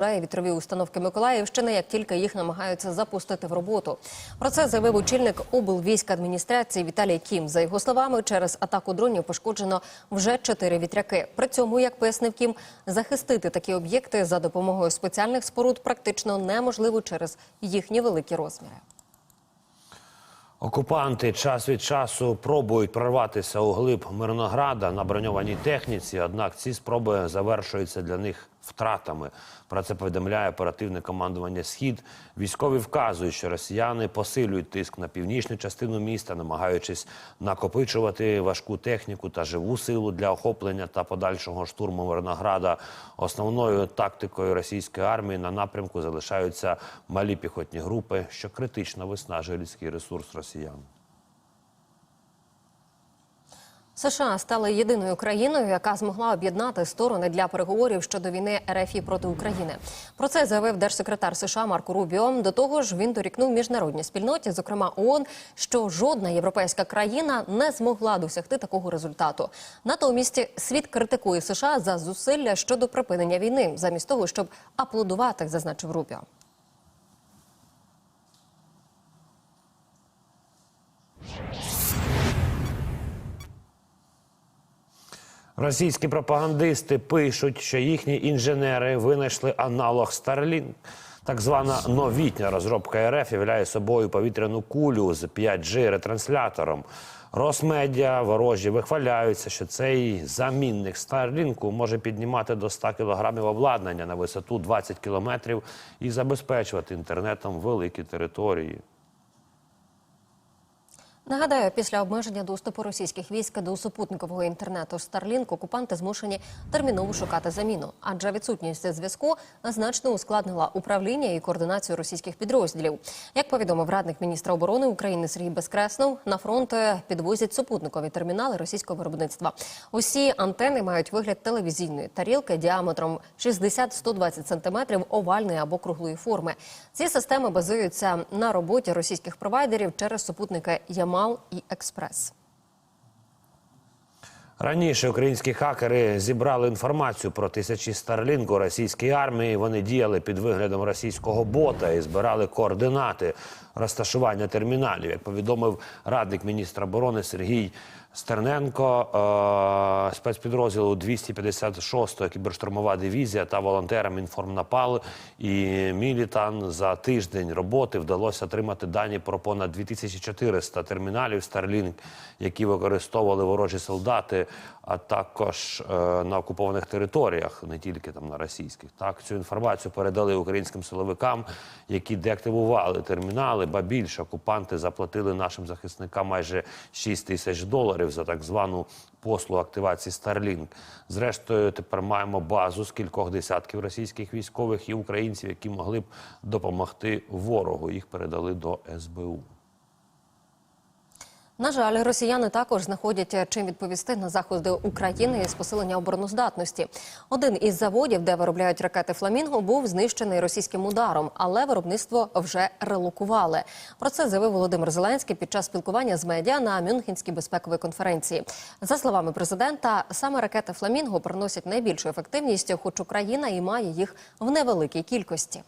Вітрові установки Миколаївщини, як тільки їх намагаються запустити в роботу. Про це заявив очільник облвійськадміністрації Віталій Кім. За його словами, через атаку дронів пошкоджено вже чотири вітряки. При цьому, як пояснив Кім, захистити такі об'єкти за допомогою спеціальних споруд практично неможливо через їхні великі розміри. Окупанти час від часу пробують прорватися у глиб Мирнограда на броньованій техніці. Однак ці спроби завершуються для них втратами. Про це повідомляє оперативне командування Схід. Військові вказують, що росіяни посилюють тиск на північну частину міста, намагаючись накопичувати важку техніку та живу силу для охоплення та подальшого штурму Мирнограда. Основною тактикою російської армії на напрямку залишаються малі піхотні групи, що критично виснажує людський ресурс росіян. США стали єдиною країною, яка змогла об'єднати сторони для переговорів щодо війни РФ проти України. Про це заявив держсекретар США Марко Рубіо. До того ж, він дорікнув міжнародній спільноті, зокрема ООН, що жодна європейська країна не змогла досягти такого результату. Натомість світ критикує США за зусилля щодо припинення війни, замість того, щоб аплодувати, зазначив Рубіо. Російські пропагандисти пишуть, що їхні інженери винайшли аналог Starlink. Так звана новітня розробка РФ являє собою повітряну кулю з 5G ретранслятором. Росмедіа ворожі вихваляються, що цей замінник Старлінку може піднімати до 100 кілограмів обладнання на висоту 20 кілометрів і забезпечувати інтернетом великі території. Нагадаю, після обмеження доступу російських військ до супутникового інтернету Starlink окупанти змушені терміново шукати заміну, адже відсутність зв'язку значно ускладнила управління і координацію російських підрозділів. Як повідомив радник міністра оборони України Сергій Безкреснов, на фронт підвозять супутникові термінали російського виробництва. Усі антени мають вигляд телевізійної тарілки діаметром 60-120 см овальної або круглої форми. Ці системи базуються на роботі російських провайдерів через супутники Ямал і Експрес. Раніше українські хакери зібрали інформацію про тисячі Старлінку російської армії. Вони діяли під виглядом російського бота і збирали координати розташування терміналів. Як повідомив радник міністра оборони Сергій Стерненко, е спецпідрозділу 256-го кіберштурмова дивізія та волонтерам інформнапал і Мілітан за тиждень роботи вдалося отримати дані про понад 2400 терміналів Starlink, які використовували ворожі солдати, а також е на окупованих територіях, не тільки там на російських. Так цю інформацію передали українським силовикам, які деактивували термінали. Ба більше окупанти заплатили нашим захисникам майже 6 тисяч доларів за так звану послугу активації Starlink. Зрештою, тепер маємо базу з кількох десятків російських військових і українців, які могли б допомогти ворогу. Їх передали до СБУ. На жаль, росіяни також знаходять чим відповісти на заходи України з посилення обороноздатності. Один із заводів, де виробляють ракети Фламінго, був знищений російським ударом, але виробництво вже релокували. Про це заявив Володимир Зеленський під час спілкування з медіа на Мюнхенській безпековій конференції. За словами президента, саме ракети Фламінго приносять найбільшу ефективність, хоч Україна і має їх в невеликій кількості.